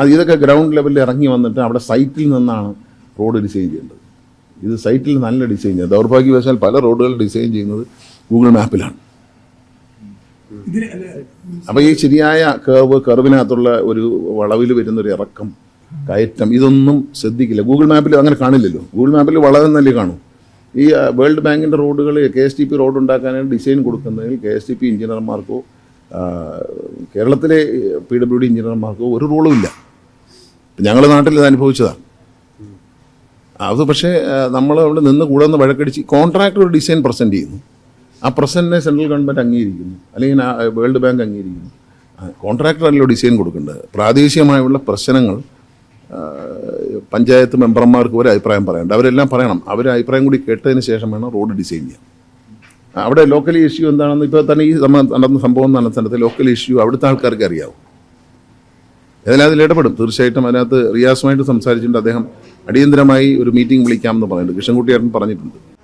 അത് ഇതൊക്കെ ഗ്രൗണ്ട് ലെവലിൽ ഇറങ്ങി വന്നിട്ട് അവിടെ സൈറ്റിൽ നിന്നാണ് റോഡ് ഡിസൈൻ ചെയ്യേണ്ടത്. ഇത് സൈറ്റിൽ നല്ല ഡിസൈൻ ചെയ്യുന്നത് ദൗർഭാഗ്യവശാൽ പല റോഡുകൾ ഡിസൈൻ ചെയ്യുന്നത് ഗൂഗിൾ മാപ്പിലാണ് അപ്പോൾ ഈ ശരിയായ കർവ് കർവിനകത്തുള്ള ഒരു വളവിൽ വരുന്നൊരു ഇറക്കം കയറ്റം ഇതൊന്നും ശ്രദ്ധിക്കില്ല. ഗൂഗിൾ മാപ്പിൽ അങ്ങനെ കാണില്ലല്ലോ. ഗൂഗിൾ മാപ്പിൽ വളവെന്നല്ലേ കാണും. ഈ വേൾഡ് ബാങ്കിന്റെ റോഡുകൾ K S T P road ഉണ്ടാക്കാനായിട്ട് ഡിസൈൻ കൊടുക്കുന്നതിൽ കെ എസ് ടി പി എഞ്ചിനീയർമാർക്കോ കേരളത്തിലെ പി ഡബ്ല്യു ഡി എഞ്ചിനീയർമാർക്കോ ഒരു റോളും ഇല്ല. ഞങ്ങളുടെ നാട്ടിൽ ഇത് അനുഭവിച്ചതാണ് അത് പക്ഷേ നമ്മൾ അവിടെ നിന്ന് കൂടെ നിന്ന് വഴക്കടിച്ച് കോൺട്രാക്ട് ഒരു ഡിസൈൻ പ്രസന്റ് ചെയ്യുന്നു. ആ പ്രസന്റിനെ സെൻട്രൽ ഗവൺമെന്റ് അംഗീകരിക്കുന്നു. അല്ലെങ്കിൽ വേൾഡ് ബാങ്ക് അംഗീകരിക്കുന്നു. കോൺട്രാക്ടറല്ലോ ഡിസൈൻ കൊടുക്കേണ്ടത്. പ്രാദേശികമായുള്ള പ്രശ്നങ്ങൾ പഞ്ചായത്ത് മെമ്പർമാർക്ക് ഒരു അഭിപ്രായം പറയണ്ട അവരെല്ലാം പറയണം. അവരെ അഭിപ്രായം കൂടി കേട്ടതിന് ശേഷം വേണം റോഡ് ഡിസൈൻ ചെയ്യാൻ. അവിടെ ലോക്കൽ ഇഷ്യൂ എന്താണെന്ന് ഇപ്പോൾ തന്നെ ഈ നമ്മൾ നടന്ന സംഭവം നടന്ന സ്ഥലത്ത് ലോക്കൽ ഇഷ്യൂ അവിടുത്തെ ആൾക്കാർക്ക് അറിയാവും. ഏതായാലും അതിൽ ഇടപെടും. തീർച്ചയായിട്ടും അതിനകത്ത് റിയാസുമായിട്ട് സംസാരിച്ചിട്ടുണ്ട്. അദ്ദേഹം അടിയന്തരമായി ഒരു മീറ്റിംഗ് വിളിക്കാമെന്ന് പറഞ്ഞിട്ടുണ്ട്. കൃഷ്ണൻകുട്ടിയാരൻ പറഞ്ഞിട്ടുണ്ട്.